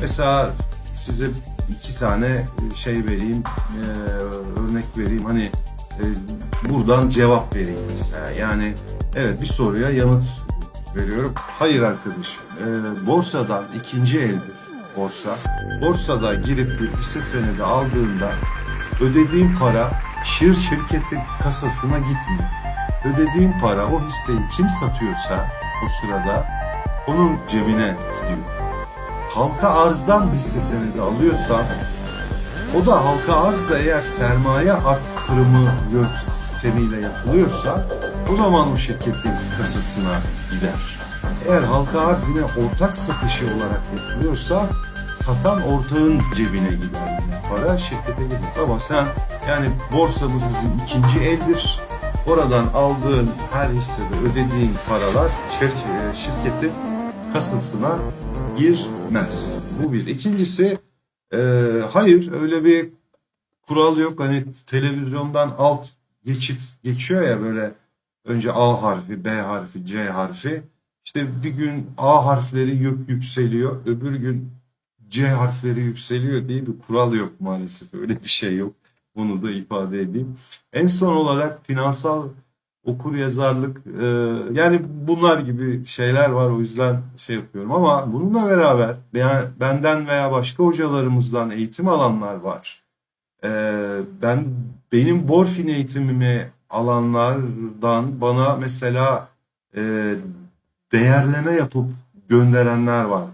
Mesela size iki tane şey vereyim, e, örnek vereyim. Hani e, buradan cevap vereyim mesela. Yani evet bir soruya yanıt veriyorum. Hayır arkadaşım. e, borsadan ikinci eldir borsa. Borsada girip bir hisse senedi aldığında ödediğin para şir şirketin kasasına gitmiyor. Ödediğin para o hisseyi kim satıyorsa o sırada onun cebine gidiyor. Halka arzdan bir senedi alıyorsan o da halka arzda eğer sermaye arttırımı yöntemiyle yapılıyorsa o zaman o şirketin kasasına gider. Eğer halka arz yine ortak satışı olarak yapılıyorsa satan ortağın cebine gider para şirkete gitmez. Ama sen yani borsamız bizim ikinci eldir. Oradan aldığın her hissede ödediğin paralar şir- şirketin kasasına girmez. Bu bir. İkincisi e, hayır öyle bir kural yok. Hani televizyondan alt geçit geçiyor ya böyle önce A harfi, B harfi, C harfi. İşte bir gün A harfleri yük yükseliyor, öbür gün C harfleri yükseliyor diye bir kural yok maalesef. Öyle bir şey yok. Bunu da ifade edeyim. En son olarak finansal okur yazarlık e, yani bunlar gibi şeyler var o yüzden şey yapıyorum ama bununla beraber yani benden veya başka hocalarımızdan eğitim alanlar var. E, ben benim Borfin eğitimimi alanlardan bana mesela e, değerleme yapıp gönderenler var.